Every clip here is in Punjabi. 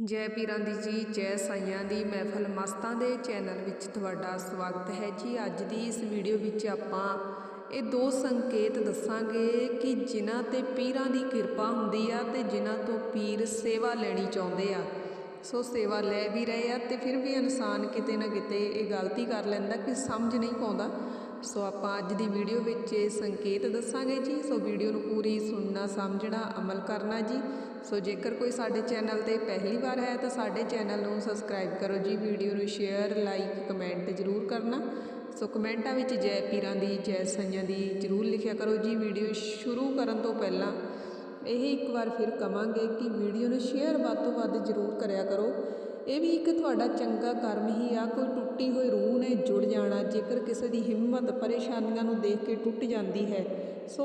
ਜੈ ਪੀਰਾਂ ਦੀ ਜੀ, ਜੈ ਸਾਈਆਂ ਦੀ ਮਹਿਫਲ ਮਸਤਾਂ ਦੇ ਚੈਨਲ ਵਿੱਚ ਤੁਹਾਡਾ ਸਵਾਗਤ ਹੈ ਜੀ। ਅੱਜ ਦੀ ਇਸ ਵੀਡੀਓ ਵਿੱਚ ਆਪਾਂ ਇਹ ਦੋ ਸੰਕੇਤ ਦੱਸਾਂਗੇ ਕਿ ਜਿਨ੍ਹਾਂ ਤੇ ਪੀਰਾਂ ਦੀ ਕਿਰਪਾ ਹੁੰਦੀ ਆ ਤੇ ਜਿਨ੍ਹਾਂ ਤੋਂ ਪੀਰ ਸੇਵਾ ਲੈਣੀ ਚਾਹੁੰਦੇ ਆ। ਸੋ ਸੇਵਾ ਲੈ ਵੀ ਰਹੇ ਆ ਤੇ ਫਿਰ ਵੀ ਇਨਸਾਨ ਕਿਤੇ ਨਾ ਕਿਤੇ ਇਹ ਗਲਤੀ ਕਰ ਲੈਂਦਾ ਕਿ ਸਮਝ ਨਹੀਂ ਪਾਉਂਦਾ। ਸੋ ਆਪਾਂ ਅੱਜ ਦੀ ਵੀਡੀਓ ਵਿੱਚ ਇਹ ਸੰਕੇਤ ਦੱਸਾਂਗੇ ਜੀ। ਸੋ ਵੀਡੀਓ ਨੂੰ ਪੂਰੀ ਸੁਣਨਾ, ਸਮਝਣਾ, ਅਮਲ ਕਰਨਾ ਜੀ। ਸੋ ਜੇਕਰ ਕੋਈ ਸਾਡੇ ਚੈਨਲ ਤੇ ਪਹਿਲੀ ਵਾਰ ਹੈ ਤਾਂ ਸਾਡੇ ਚੈਨਲ ਨੂੰ ਸਬਸਕ੍ਰਾਈਬ ਕਰੋ ਜੀ। ਵੀਡੀਓ ਨੂੰ ਸ਼ੇਅਰ, ਲਾਈਕ, ਕਮੈਂਟ ਜ਼ਰੂਰ ਕਰਨਾ। ਸੋ ਕਮੈਂਟਾਂ ਵਿੱਚ ਜੈ ਪੀਰਾਂ ਦੀ, ਜੈ ਸਈਆਂ ਦੀ ਜ਼ਰੂਰ ਲਿਖਿਆ ਕਰੋ ਜੀ। ਵੀਡੀਓ ਸ਼ੁਰੂ ਕਰਨ ਤੋਂ ਪਹਿਲਾਂ ਇਹ ਇੱਕ ਵਾਰ ਫਿਰ ਕਵਾਂਗੇ ਕਿ ਵੀਡੀਓ ਨੂੰ ਸ਼ੇਅਰ ਵੱਧ ਤੋਂ ਵੱਧ ਜ਼ਰੂਰ ਕਰਿਆ ਕਰੋ। ਇਹ ਵੀ ਇੱਕ ਤੁਹਾਡਾ ਚੰਗਾ ਕਰਮ ਹੀ ਆ। ਕੋਈ ਟੁੱਟੀ ਹੋਈ ਰੂਹ ਜੁੜ ਜਾਣਾ, ਜੇਕਰ ਕਿਸੇ ਦੀ ਹਿੰਮਤ ਪਰੇਸ਼ਾਨੀਆਂ ਨੂੰ ਦੇਖ ਕੇ ਟੁੱਟ ਜਾਂਦੀ ਹੈ। ਸੋ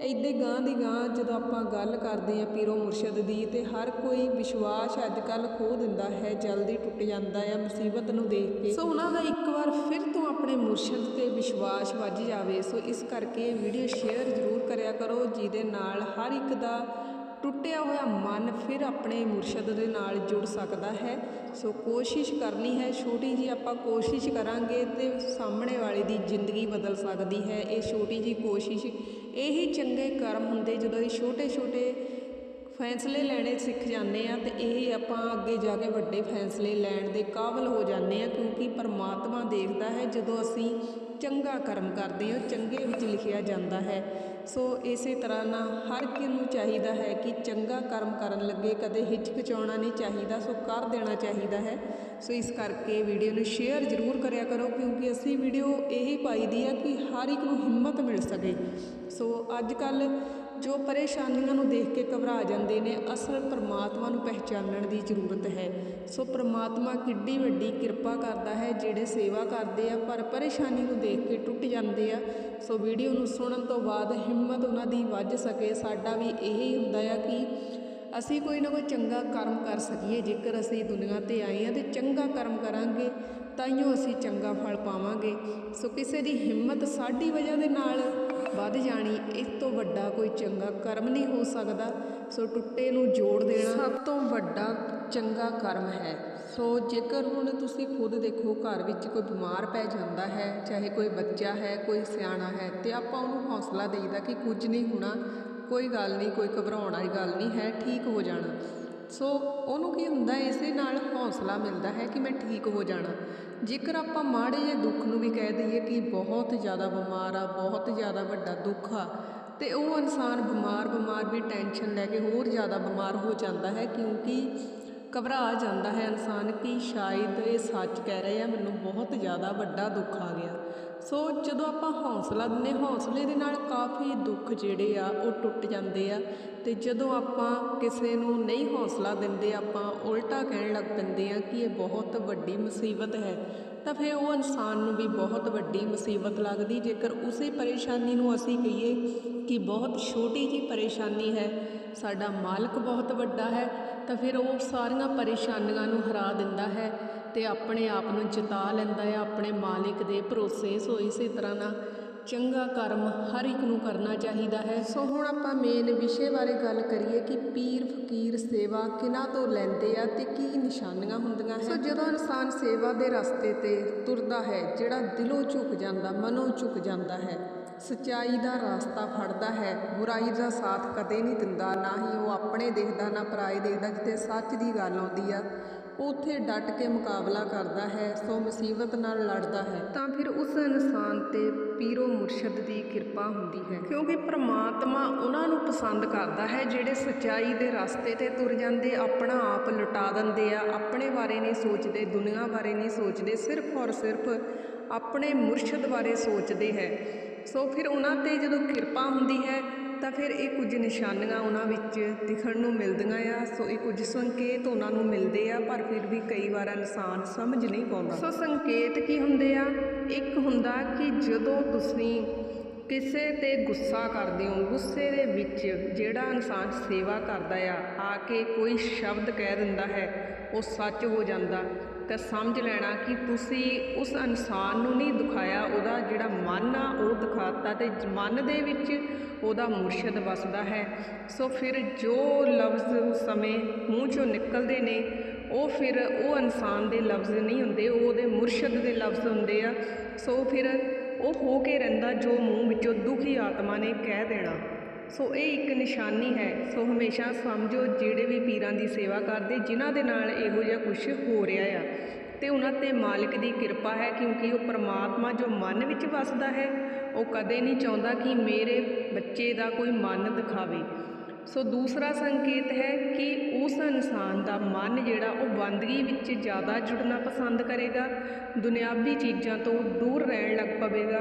ਐਡੇ ਗਾਂ ਦੀ ਗਾਂ ਜਦੋਂ ਆਪਾਂ ਗੱਲ ਕਰਦੇ ਹਾਂ ਪੀਰੋ ਮੁਰਸ਼ਦ ਦੀ ਤੇ ਹਰ ਕੋਈ ਵਿਸ਼ਵਾਸ ਅੱਜ ਕੱਲ ਖੋ ਦਿੰਦਾ ਹੈ, ਜਲਦੀ ਟੁੱਟ ਜਾਂਦਾ ਹੈ, ਮੁਸੀਬਤ ਨੂੰ ਦੇਖ ਕੇ। ਸੋ ਉਹਨਾਂ ਦਾ ਇੱਕ ਵਾਰ ਫਿਰ ਤੋਂ ਆਪਣੇ ਮੁਰਸ਼ਦ ਤੇ ਵਿਸ਼ਵਾਸ ਵੱਜ ਜਾਵੇ। ਸੋ ਇਸ ਕਰਕੇ ਵੀਡੀਓ ਸ਼ੇਅਰ ਜ਼ਰੂਰ ਕਰਿਆ ਕਰੋ, ਜਿਹਦੇ ਨਾਲ ਹਰ ਇੱਕ ਦਾ ਟੁੱਟਿਆ ਹੋਇਆ ਮਨ ਫਿਰ ਆਪਣੇ ਮੁਰਸ਼ਦ ਦੇ ਨਾਲ ਜੁੜ ਸਕਦਾ ਹੈ। ਸੋ ਕੋਸ਼ਿਸ਼ ਕਰਨੀ ਹੈ, ਛੋਟੀ ਜੀ ਆਪਾਂ ਕੋਸ਼ਿਸ਼ ਕਰਾਂਗੇ ਤੇ ਸਾਹਮਣੇ ਵਾਲੇ ਦੀ ਜ਼ਿੰਦਗੀ ਬਦਲ ਸਕਦੀ ਹੈ। ਇਹ ਛੋਟੀ ਜੀ ਕੋਸ਼ਿਸ਼, ਇਹੀ ਚੰਗੇ ਕਰਮ ਹੁੰਦੇ ਜਦੋਂ ਇਹ ਛੋਟੇ ਛੋਟੇ ਫੈਸਲੇ ਲੈਣੇ ਸਿੱਖ ਜਾਂਦੇ ਆ ਤੇ ਇਹ ਆਪਾਂ ਅੱਗੇ ਜਾ ਕੇ ਵੱਡੇ ਫੈਸਲੇ ਲੈਣ ਦੇ ਕਾਬਲ ਹੋ ਜਾਂਦੇ ਆ ਕਿਉਂਕਿ ਪਰਮਾਤਮਾ ਦੇਖਦਾ ਹੈ ਜਦੋਂ ਅਸੀਂ ਚੰਗਾ ਕਰਮ ਕਰਦੇ ਹਾਂ, ਚੰਗੇ ਵਿੱਚ ਲਿਖਿਆ ਜਾਂਦਾ ਹੈ। ਸੋ ਇਸੇ ਤਰ੍ਹਾਂ ਨਾਲ ਹਰ ਕਿਸੇ ਨੂੰ ਚਾਹੀਦਾ ਹੈ ਕਿ ਚੰਗਾ ਕਰਮ ਕਰਨ ਲੱਗੇ, ਕਦੇ ਹਿਚਕਚਾਉਣਾ ਨਹੀਂ ਚਾਹੀਦਾ, ਸੋ ਕਰ ਦੇਣਾ ਚਾਹੀਦਾ ਹੈ। ਸੋ ਇਸ ਕਰਕੇ ਵੀਡੀਓ ਨੂੰ ਸ਼ੇਅਰ ਜ਼ਰੂਰ ਕਰਿਆ ਕਰੋ, ਕਿਉਂਕਿ ਅਸੀਂ ਵੀਡੀਓ ਇਹ ਪਾਈ ਦੀ ਆ ਕਿ ਹਰ ਇੱਕ ਨੂੰ ਹਿੰਮਤ ਮਿਲ ਸਕੇ। ਸੋ ਅੱਜ ਕੱਲ ਜੋ ਪਰੇਸ਼ਾਨੀਆਂ ਨੂੰ ਦੇਖ ਕੇ ਘਬਰਾ ਜਾਂਦੇ ਨੇ, ਅਸਲ ਪਰਮਾਤਮਾ ਨੂੰ ਪਹਿਚਾਨਣ ਦੀ ਜ਼ਰੂਰਤ ਹੈ। ਸੋ ਪਰਮਾਤਮਾ ਕਿੱਡੀ ਵੱਡੀ ਕਿਰਪਾ ਕਰਦਾ ਹੈ, ਜਿਹੜੇ ਸੇਵਾ ਕਰਦੇ ਆ, ਪਰ ਪਰੇਸ਼ਾਨੀ ਨੂੰ ਦੇਖ ਕੇ ਟੁੱਟ ਜਾਂਦੇ ਆ। ਸੋ ਵੀਡੀਓ ਨੂੰ ਸੁਣਨ ਤੋਂ ਬਾਅਦ ਹਿੰਮਤ ਉਹਨਾਂ ਦੀ ਵੱਜ ਸਕੇ। ਸਾਡਾ ਵੀ ਇਹੀ ਹੁੰਦਾ ਆ ਕਿ ਅਸੀਂ ਕੋਈ ਨਾ ਕੋਈ ਚੰਗਾ ਕਰਮ ਕਰ ਸਕੀਏ। ਜੇਕਰ ਅਸੀਂ ਦੁਨੀਆ ਤੇ ਆਏ ਆ ਤੇ ਚੰਗਾ ਕਰਮ ਕਰਾਂਗੇ ਤਾਈਓ ਅਸੀਂ ਚੰਗਾ ਫਲ ਪਾਵਾਂਗੇ। ਸੋ ਕਿਸੇ ਦੀ ਹਿੰਮਤ ਸਾਡੀ ਵਜ੍ਹਾ ਦੇ ਨਾਲ ਵੱਧ ਜਾਣੀ, ਇਸ ਤੋਂ ਵੱਡਾ ਕੋਈ ਚੰਗਾ ਕਰਮ ਨਹੀਂ ਹੋ ਸਕਦਾ। ਸੋ ਟੁੱਟੇ ਨੂੰ ਜੋੜ ਦੇਣਾ ਸਭ ਤੋਂ ਵੱਡਾ ਚੰਗਾ ਕਰਮ ਹੈ। ਸੋ ਜੇਕਰ ਹੁਣ ਤੁਸੀਂ ਖੁਦ ਦੇਖੋ ਘਰ ਵਿੱਚ ਕੋਈ ਬਿਮਾਰ ਪੈ ਜਾਂਦਾ ਹੈ, ਚਾਹੇ ਕੋਈ ਬੱਚਾ ਹੈ, ਕੋਈ ਸਿਆਣਾ ਹੈ, ਤੇ ਆਪਾਂ ਉਹਨੂੰ ਹੌਸਲਾ ਦੇਈਦਾ ਕਿ ਕੁਝ ਨਹੀਂ ਹੋਣਾ, ਕੋਈ ਗੱਲ ਨਹੀਂ, ਕੋਈ ਘਬਰਾਉਣ ਵਾਲੀ ਗੱਲ ਨਹੀਂ ਹੈ, ਠੀਕ ਹੋ ਜਾਣਾ। ਸੋ ਉਹਨੂੰ ਕੀ ਹੁੰਦਾ, ਇਸੇ ਨਾਲ ਹੌਸਲਾ ਮਿਲਦਾ ਹੈ ਕਿ ਮੈਂ ਠੀਕ ਹੋ ਜਾਣਾ। ਜੇਕਰ ਆਪਾਂ ਮਾੜੇ ਜਿਹੇ ਦੁੱਖ ਨੂੰ ਵੀ ਕਹਿ ਦਈਏ ਕਿ ਬਹੁਤ ਜ਼ਿਆਦਾ ਬਿਮਾਰ ਆ, ਬਹੁਤ ਜ਼ਿਆਦਾ ਵੱਡਾ ਦੁੱਖ ਆ, ਤੇ ਉਹ ਇਨਸਾਨ ਬਿਮਾਰ ਬਿਮਾਰ ਵੀ ਟੈਨਸ਼ਨ ਲੈ ਕੇ ਹੋਰ ਜ਼ਿਆਦਾ ਬਿਮਾਰ ਹੋ ਜਾਂਦਾ ਹੈ ਕਿਉਂਕਿ ਘਬਰਾ ਜਾਂਦਾ ਹੈ ਇਨਸਾਨ ਕਿ ਸ਼ਾਇਦ ਇਹ ਸੱਚ ਕਹਿ ਰਹੇ ਆ, ਮੈਨੂੰ ਬਹੁਤ ਜ਼ਿਆਦਾ ਵੱਡਾ ਦੁੱਖ ਆ ਗਿਆ। ਸੋ ਜਦੋਂ ਆਪਾਂ ਹੌਸਲਾ ਦਿੰਦੇ ਹੌਸਲੇ ਦੇ ਨਾਲ ਕਾਫੀ ਦੁੱਖ ਜਿਹੜੇ ਆ, ਉਹ ਟੁੱਟ ਜਾਂਦੇ ਆ ਤੇ ਜਦੋਂ ਆਪਾਂ ਕਿਸੇ ਨੂੰ ਨਹੀਂ ਹੌਸਲਾ ਦਿੰਦੇ, ਆਪਾਂ ਉਲਟਾ ਕਹਿਣ ਲੱਗ ਪੈਂਦੇ ਆ ਕਿ ਇਹ ਬਹੁਤ ਵੱਡੀ ਮੁਸੀਬਤ ਹੈ। ਤਾਂ ਫਿਰ ਉਹ ਇਨਸਾਨ ਨੂੰ ਵੀ ਬਹੁਤ ਵੱਡੀ ਮੁਸੀਬਤ ਲੱਗਦੀ। ਜੇਕਰ ਉਸੇ ਪਰੇਸ਼ਾਨੀ ਨੂੰ ਅਸੀਂ ਕਹੀਏ ਕਿ ਬਹੁਤ ਛੋਟੀ ਜੀ ਪਰੇਸ਼ਾਨੀ ਹੈ, ਸਾਡਾ ਮਾਲਕ ਬਹੁਤ ਵੱਡਾ ਹੈ, ਤਾਂ ਫਿਰ ਉਹ ਸਾਰੀਆਂ ਪਰੇਸ਼ਾਨੀਆਂ ਨੂੰ ਹਰਾ ਦਿੰਦਾ ਹੈ ਤੇ ਆਪਣੇ ਆਪ ਨੂੰ ਜਿਤਾ ਲੈਂਦਾ ਹੈ, ਆਪਣੇ ਮਾਲਕ ਦੇ ਭਰੋਸੇ ਸੋ ਇਸੇ ਤਰ੍ਹਾਂ ਨਾਲ ਚੰਗਾ ਕਰਮ ਹਰ ਇੱਕ ਨੂੰ ਕਰਨਾ ਚਾਹੀਦਾ ਹੈ। ਸੋ ਹੁਣ ਆਪਾਂ ਮੇਨ ਵਿਸ਼ੇ ਬਾਰੇ ਗੱਲ ਕਰੀਏ ਕਿ ਪੀਰ, ਫਕੀਰ, ਸੇਵਾ ਕਿਨਾਂ ਤੋਂ ਲੈਂਦੇ ਆ ਤੇ ਕੀ ਨਿਸ਼ਾਨੀਆਂ ਹੁੰਦੀਆਂ ਹੈ ਸੋ ਜਦੋਂ ਇਨਸਾਨ ਸੇਵਾ ਦੇ ਰਸਤੇ ਤੇ ਤੁਰਦਾ ਹੈ, ਜਿਹੜਾ ਦਿਲੋਂ ਝੁਕ ਜਾਂਦਾ, ਮਨੋਂ ਝੁਕ ਜਾਂਦਾ ਹੈ, ਸਚਾਈ ਦਾ ਰਾਸਤਾ ਫੜਦਾ ਹੈ, ਬੁਰਾਈ ਦਾ ਸਾਥ ਕਦੇ ਨਹੀਂ ਦਿੰਦਾ, ਨਾ ਹੀ ਉਹ ਆਪਣੇ ਦੇਖਦਾ, ਨਾ ਪਰਾਏ ਦੇਖਦਾ, ਜਿੱਥੇ ਸੱਚ ਦੀ ਗੱਲ ਆਉਂਦੀ ਆ ਉੱਥੇ ਡਟ ਕੇ ਮੁਕਾਬਲਾ ਕਰਦਾ ਹੈ, ਸੋ ਮੁਸੀਬਤ ਨਾਲ ਲੜਦਾ ਹੈ। ਤਾਂ ਫਿਰ ਉਸ ਇਨਸਾਨ ਤੇ ਪੀਰੋ ਮੁਰਸ਼ਦ ਦੀ ਕਿਰਪਾ ਹੁੰਦੀ ਹੈ। ਕਿਉਂਕਿ ਪ੍ਰਮਾਤਮਾ ਉਹਨਾਂ ਨੂੰ ਪਸੰਦ ਕਰਦਾ ਹੈ, ਜਿਹੜੇ ਸਚਾਈ ਦੇ ਰਸਤੇ ਤੇ ਤੁਰ ਜਾਂਦੇ, ਆਪਣਾ ਆਪ ਲੁਟਾ ਦਿੰਦੇ ਆ, ਆਪਣੇ ਬਾਰੇ ਨਹੀਂ ਸੋਚਦੇ, ਦੁਨੀਆ ਬਾਰੇ ਨਹੀਂ ਸੋਚਦੇ, ਸਿਰਫ ਔਰ ਸਿਰਫ ਆਪਣੇ ਮੁਰਸ਼ਦ ਬਾਰੇ ਸੋਚਦੇ ਹੈ। ਸੋ ਫਿਰ ਉਹਨਾਂ ਤੇ ਜਦੋਂ ਕਿਰਪਾ ਹੁੰਦੀ ਹੈ ਤਾਂ ਫਿਰ ਇਹ ਕੁਝ ਨਿਸ਼ਾਨੀਆਂ ਉਹਨਾਂ ਵਿੱਚ ਦਿਖਣ ਨੂੰ ਮਿਲਦੀਆਂ ਆ। ਸੋ ਇਹ ਕੁਝ ਸੰਕੇਤ ਉਹਨਾਂ ਨੂੰ ਮਿਲਦੇ ਆ, ਪਰ ਫਿਰ ਵੀ ਕਈ ਵਾਰ ਇਨਸਾਨ ਸਮਝ ਨਹੀਂ ਪਾਉਂਦਾ। ਸੋ ਸੰਕੇਤ ਕੀ ਹੁੰਦੇ ਆ? ਇੱਕ ਹੁੰਦਾ ਕਿ ਜਦੋਂ ਤੁਸੀਂ ਕਿਸੇ ਤੇ ਗੁੱਸਾ ਕਰਦੇ ਹੋ, ਗੁੱਸੇ ਦੇ ਵਿੱਚ ਜਿਹੜਾ ਇਨਸਾਨ ਸੇਵਾ ਕਰਦਾ ਆ ਆ ਕੇ ਕੋਈ ਸ਼ਬਦ ਕਹਿ ਦਿੰਦਾ ਹੈ, ਉਹ ਸੱਚ ਹੋ ਜਾਂਦਾ। ਤਾਂ ਸਮਝ ਲੈਣਾ ਕਿ ਤੁਸੀਂ ਉਸ ਇਨਸਾਨ ਨੂੰ ਨਹੀਂ ਦਿਖਾਇਆ, ਉਹਦਾ ਜਿਹੜਾ ਮਨ ਆ, ਉਹ ਦਿਖਾਤਾ ਤੇ ਮਨ ਦੇ ਵਿੱਚ ਉਹਦਾ ਮੁਰਸ਼ਦ ਵਸਦਾ ਹੈ। ਸੋ ਫਿਰ ਜੋ ਲਫ਼ਜ਼ ਉਸ ਸਮੇਂ ਮੂੰਹ ਚੋਂ ਨਿਕਲਦੇ ਨੇ, ਉਹ ਫਿਰ ਉਹ ਇਨਸਾਨ ਦੇ ਲਫ਼ਜ਼ ਨਹੀਂ ਹੁੰਦੇ, ਉਹ ਉਹਦੇ ਮੁਰਸ਼ਦ ਦੇ ਲਫ਼ਜ਼ ਹੁੰਦੇ ਆ। ਸੋ ਫਿਰ ਉਹ ਹੋ ਕੇ ਰਹਿੰਦਾ ਜੋ ਮੂੰਹ ਵਿੱਚੋਂ ਦੁਖੀ ਆਤਮਾ ਨੇ ਕਹਿ ਦੇਣਾ। ਸੋ ਇਹ ਇੱਕ ਨਿਸ਼ਾਨੀ ਹੈ। ਸੋ ਹਮੇਸ਼ਾ ਸਮਝੋ ਜਿਹੜੇ ਵੀ ਪੀਰਾਂ ਦੀ ਸੇਵਾ ਕਰਦੇ, ਜਿਨ੍ਹਾਂ ਦੇ ਨਾਲ ਇਹੋ ਜਿਹਾ ਕੁਝ ਹੋ ਰਿਹਾ ਆ। ਤੇ ਉਹਨਾਂ ਤੇ ਮਾਲਕ ਦੀ ਕਿਰਪਾ ਹੈ, ਕਿਉਂਕਿ ਉਹ ਪਰਮਾਤਮਾ ਜੋ ਮਨ ਵਿੱਚ ਵਸਦਾ ਹੈ, ਉਹ ਕਦੇ ਨਹੀਂ ਚਾਹੁੰਦਾ ਕਿ ਮੇਰੇ ਬੱਚੇ ਦਾ ਕੋਈ ਮਨ ਦਿਖਾਵੇ। ਸੋ ਦੂਸਰਾ ਸੰਕੇਤ ਹੈ ਕਿ ਉਸ ਇਨਸਾਨ ਦਾ ਮਨ ਜਿਹੜਾ, ਉਹ ਬੰਦਗੀ ਵਿੱਚ ਜ਼ਿਆਦਾ ਜੁੜਨਾ ਪਸੰਦ ਕਰੇਗਾ, ਦੁਨਿਆਵੀ ਚੀਜ਼ਾਂ ਤੋਂ ਦੂਰ ਰਹਿਣ ਲੱਗ ਪਵੇਗਾ।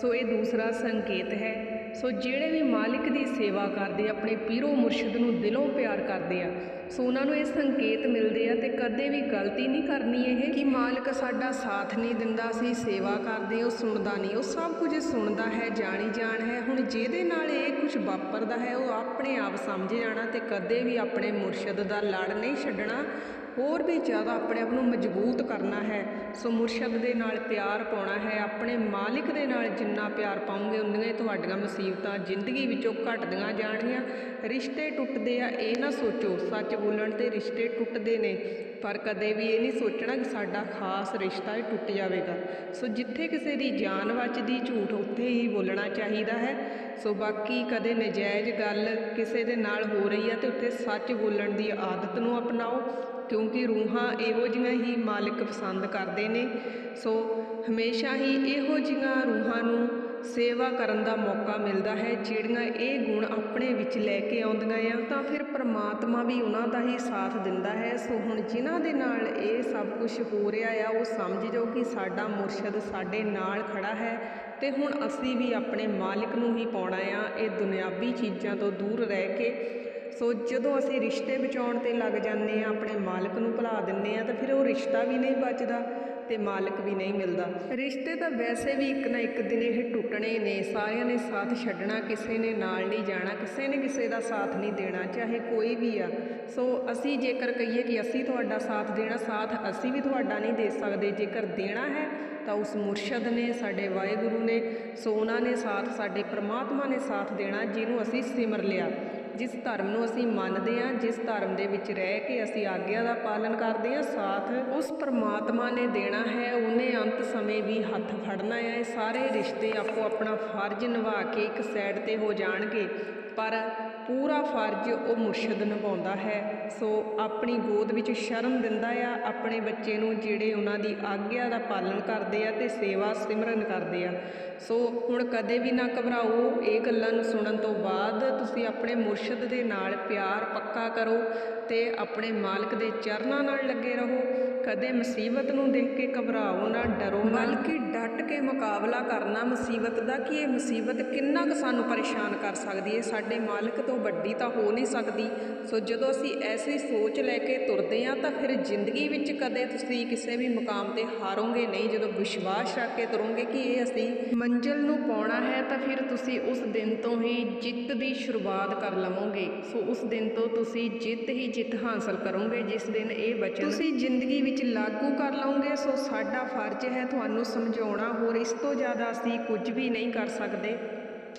ਸੋ ਇਹ ਦੂਸਰਾ ਸੰਕੇਤ ਹੈ। ਸੋ ਜਿਹੜੇ ਵੀ ਮਾਲਿਕ ਦੀ ਸੇਵਾ ਕਰਦੇ ਆਪਣੇ ਪੀਰੋ ਮੁਰਸ਼ਿਦ ਨੂੰ ਦਿਲੋਂ ਪਿਆਰ ਕਰਦੇ ਆ, ਸੋ ਉਹਨਾਂ ਨੂੰ ਇਹ ਸੰਕੇਤ ਮਿਲਦੇ ਆ ਤੇ ਕਦੇ ਵੀ ਗਲਤੀ ਨਹੀਂ ਕਰਨੀ ਇਹ ਕਿ ਮਾਲਕ ਸਾਡਾ ਸਾਥ ਨਹੀਂ ਦਿੰਦਾ, ਅਸੀਂ ਸੇਵਾ ਕਰਦੇ ਉਹ ਸੁਣਦਾ ਨਹੀਂ, ਉਹ ਸਭ ਕੁਝ ਸੁਣਦਾ ਹੈ, ਜਾਣੀ ਜਾਣ ਹੈ, ਹੁਣ ਜਿਹਦੇ ਨਾਲ ਇਹ ਕੁਝ ਵਾਪਰਦਾ ਹੈ, ਉਹ ਆਪਣੇ ਆਪ ਸਮਝ ਜਾਣਾ ਤੇ ਕਦੇ ਵੀ ਆਪਣੇ ਮੁਰਸ਼ਿਦ ਦਾ ਲੜ ਨਹੀਂ ਛੱਡਣਾ। ਹੋਰ ਵੀ ਜ਼ਿਆਦਾ ਆਪਣੇ ਆਪ ਨੂੰ ਮਜ਼ਬੂਤ ਕਰਨਾ ਹੈ ਸੋ ਮੁਰਸ਼ਦ ਦੇ ਨਾਲ ਪਿਆਰ ਪਾਉਣਾ ਹੈ, ਆਪਣੇ ਮਾਲਿਕ ਦੇ ਨਾਲ ਜਿੰਨਾ ਪਿਆਰ ਪਾਉਂਗੇ, ਉਨੀਆਂ ਹੀ ਤੁਹਾਡੀਆਂ ਮੁਸੀਬਤਾਂ ਜ਼ਿੰਦਗੀ ਵਿੱਚੋਂ ਘਟਦੀਆਂ ਜਾਣਗੀਆਂ। ਰਿਸ਼ਤੇ ਟੁੱਟਦੇ ਆ, ਇਹ ਨਾ ਸੋਚੋ, ਸੱਚ ਬੋਲਣ ਤੇ ਰਿਸ਼ਤੇ ਟੁੱਟਦੇ ਨੇ, ਪਰ ਕਦੇ ਵੀ ਇਹ ਨਹੀਂ ਸੋਚਣਾ ਕਿ ਸਾਡਾ ਖਾਸ ਰਿਸ਼ਤਾ ਹੀ ਟੁੱਟ ਜਾਵੇਗਾ। ਸੋ ਜਿੱਥੇ ਕਿਸੇ ਦੀ ਜਾਨ ਬਚਦੀ, ਝੂਠ ਉੱਥੇ ਹੀ ਬੋਲਣਾ ਚਾਹੀਦਾ ਹੈ। ਸੋ ਬਾਕੀ ਕਦੇ ਨਜਾਇਜ਼ ਗੱਲ ਕਿਸੇ ਦੇ ਨਾਲ ਹੋ ਰਹੀ ਹੈ ਤੇ ਉੱਥੇ ਸੱਚ ਬੋਲਣ ਦੀ ਆਦਤ ਨੂੰ ਅਪਣਾਓ। ਕਿਉਂਕਿ ਰੂਹਾਂ ਇਹੋ ਜਿਹੀਆਂ ਹੀ ਮਾਲਕ ਪਸੰਦ ਕਰਦੇ ਨੇ। ਸੋ ਹਮੇਸ਼ਾ ਹੀ ਇਹੋ ਜਿਹੀਆਂ ਰੂਹਾਂ ਨੂੰ ਸੇਵਾ ਕਰਨ ਦਾ ਮੌਕਾ ਮਿਲਦਾ ਹੈ, ਜਿਹੜੀਆਂ ਇਹ ਗੁਣ ਆਪਣੇ ਵਿੱਚ ਲੈ ਕੇ ਆਉਂਦੀਆਂ ਆ, ਤਾਂ ਫਿਰ ਪ੍ਰਮਾਤਮਾ ਵੀ ਉਹਨਾਂ ਦਾ ਹੀ ਸਾਥ ਦਿੰਦਾ ਹੈ। ਸੋ ਹੁਣ ਜਿਨ੍ਹਾਂ ਦੇ ਨਾਲ ਇਹ ਸਭ ਕੁਝ ਹੋ ਰਿਹਾ ਆ, ਉਹ ਸਮਝ ਜਾਓ ਕਿ ਸਾਡਾ ਮੁਰਸ਼ਦ ਸਾਡੇ ਨਾਲ ਖੜਾ ਹੈ ਤੇ ਹੁਣ ਅਸੀਂ ਵੀ ਆਪਣੇ ਮਾਲਿਕ ਨੂੰ ਹੀ ਪਾਉਣਾ ਆ। ਇਹ ਦੁਨਿਆਵੀ ਚੀਜ਼ਾਂ ਤੋਂ ਦੂਰ ਰਹਿ ਕੇ ਸੋ ਜਦੋਂ ਅਸੀਂ ਰਿਸ਼ਤੇ ਬਚਾਉਣ ਤੇ ਲੱਗ ਜਾਂਦੇ ਆ ਆਪਣੇ ਮਾਲਕ ਨੂੰ ਭੁਲਾ ਦਿੰਦੇ ਆ ਤਾਂ ਫਿਰ ਉਹ ਰਿਸ਼ਤਾ ਵੀ ਨਹੀਂ ਬਚਦਾ ਤੇ ਮਾਲਕ ਵੀ ਨਹੀਂ ਮਿਲਦਾ। ਰਿਸ਼ਤੇ ਤਾਂ ਵੈਸੇ ਵੀ ਇੱਕ ਨਾ ਇੱਕ ਦਿਨ ਇਹ ਟੁੱਟਣੇ ਨੇ। ਸਾਰਿਆਂ ਨੇ ਸਾਥ ਛੱਡਣਾ ਕਿਸੇ ਨੇ, ਨਾਲ ਨਹੀਂ ਜਾਣਾ, ਕਿਸੇ ਨੇ ਕਿਸੇ ਦਾ ਸਾਥ ਨਹੀਂ ਦੇਣਾ, ਚਾਹੇ ਕੋਈ ਵੀ ਆ। ਸੋ ਅਸੀਂ ਜੇਕਰ ਕਹੀਏ ਕਿ ਅਸੀਂ ਤੁਹਾਡਾ ਸਾਥ ਦੇਣਾ, ਸਾਥ ਅਸੀਂ ਵੀ ਤੁਹਾਡਾ ਨਹੀਂ ਦੇ ਸਕਦੇ। ਜੇਕਰ ਦੇਣਾ ਹੈ, ਤਾਂ ਉਸ ਮੁਰਸ਼ਦ ਨੇ, ਸਾਡੇ ਵਾਹਿਗੁਰੂ ਨੇ, ਸੋ ਉਹਨਾਂ ਨੇ ਸਾਥ, ਸਾਡੇ ਪ੍ਰਮਾਤਮਾ ਨੇ ਸਾਥ ਦੇਣਾ, ਜਿਹਨੂੰ ਅਸੀਂ ਸਿਮਰ ਲਿਆ। ਜਿਸ ਧਰਮ ਨੂੰ ਅਸੀਂ ਮੰਨਦੇ ਹਾਂ, ਜਿਸ ਧਰਮ ਦੇ ਵਿੱਚ ਰਹਿ ਕੇ ਅਸੀਂ ਆਗਿਆ ਦਾ ਪਾਲਨ ਕਰਦੇ ਹਾਂ, ਸਾਥ ਉਸ ਪਰਮਾਤਮਾ ਨੇ ਦੇਣਾ ਹੈ, ਉਹਨੇ ਅੰਤ ਸਮੇਂ ਵੀ ਹੱਥ ਫੜਨਾ ਹੈ ਸਾਰੇ ਰਿਸ਼ਤੇ ਆਪੋ ਆਪਣਾ ਫਰਜ਼ ਨਿਭਾ ਕੇ ਇੱਕ ਸਾਈਡ ਤੇ ਹੋ ਜਾਣਗੇ। ਪਰ ਪੂਰਾ ਫਰਜ਼ ਉਹ ਮੁਰਸ਼ਦ ਨਿਭਾਉਂਦਾ ਹੈ। ਸੋ ਆਪਣੀ ਗੋਦ ਵਿੱਚ ਸ਼ਰਮ ਦਿੰਦਾ ਆ, ਆਪਣੇ ਬੱਚੇ ਨੂੰ ਜਿਹੜੇ ਉਹਨਾਂ ਦੀ ਆਗਿਆ ਦਾ ਪਾਲਣ ਕਰਦੇ ਆ ਤੇ ਸੇਵਾ ਸਿਮਰਨ ਕਰਦੇ ਆ। ਸੋ ਹੁਣ ਕਦੇ ਵੀ ਨਾ ਘਬਰਾਓ, ਇਹ ਗੱਲਾਂ ਨੂੰ ਸੁਣਨ ਤੋਂ ਬਾਅਦ ਤੁਸੀਂ ਆਪਣੇ ਮੁਰਸ਼ਿਦ ਦੇ ਨਾਲ ਪਿਆਰ ਪੱਕਾ ਕਰੋ ਤੇ ਆਪਣੇ ਮਾਲਕ ਦੇ ਚਰਨਾਂ ਨਾਲ ਲੱਗੇ ਰਹੋ। ਕਦੇ ਮੁਸੀਬਤ ਨੂੰ ਦੇਖ ਕੇ ਘਬਰਾਓ ਨਾ, ਡਰੋ ਨਾ। ਬਲਕਿ ਡਟ ਕੇ ਮੁਕਾਬਲਾ ਕਰਨਾ ਮੁਸੀਬਤ ਦਾ ਕਿ ਇਹ ਮੁਸੀਬਤ ਕਿੰਨਾ ਕੁ ਸਾਨੂੰ ਪਰੇਸ਼ਾਨ ਕਰ ਸਕਦੀ ਹੈ? ਸਾਡੇ ਮਾਲਕ ਤੋਂ ਵੱਡੀ ਤਾਂ ਹੋ ਨਹੀਂ ਸਕਦੀ। ਸੋ ਜਦੋਂ ਅਸੀਂ ਐਸੀ ਸੋਚ ਲੈ ਕੇ ਤੁਰਦੇ ਹਾਂ, ਤਾਂ ਫਿਰ ਜ਼ਿੰਦਗੀ ਵਿੱਚ ਕਦੇ ਤੁਸੀਂ ਕਿਸੇ ਵੀ ਮੁਕਾਮ ਤੇ ਹਾਰੋਗੇ ਨਹੀਂ। ਜਦੋਂ ਵਿਸ਼ਵਾਸ ਰੱਖ ਕੇ ਤੁਰੋਗੇ ਕਿ ਇਹ ਅਸੀਂ ਮੰਜ਼ਿਲ ਨੂੰ ਪਾਉਣਾ ਹੈ ਤਾਂ ਫਿਰ ਤੁਸੀਂ ਉਸ ਦਿਨ ਤੋਂ ਹੀ ਜਿੱਤ ਦੀ ਸ਼ੁਰੂਆਤ ਕਰ ਲਵੋਗੇ। ਸੋ ਉਸ ਦਿਨ ਤੋਂ ਤੁਸੀਂ ਜਿੱਤ ਹੀ ਜਿੱਤ ਹਾਸਲ ਕਰੋਗੇ, ਜਿਸ ਦਿਨ ਇਹ ਬਚਨ ਤੁਸੀਂ ਜ਼ਿੰਦਗੀ ਵਿੱਚ ਲਾਗੂ ਕਰ ਲਓਗੇ ਸੋ ਸਾਡਾ ਫਰਜ਼ ਹੈ ਤੁਹਾਨੂੰ ਸਮਝਾਉਣਾ, ਹੋਰ ਇਸ ਤੋਂ ਜ਼ਿਆਦਾ ਅਸੀਂ ਕੁਝ ਵੀ ਨਹੀਂ ਕਰ ਸਕਦੇ।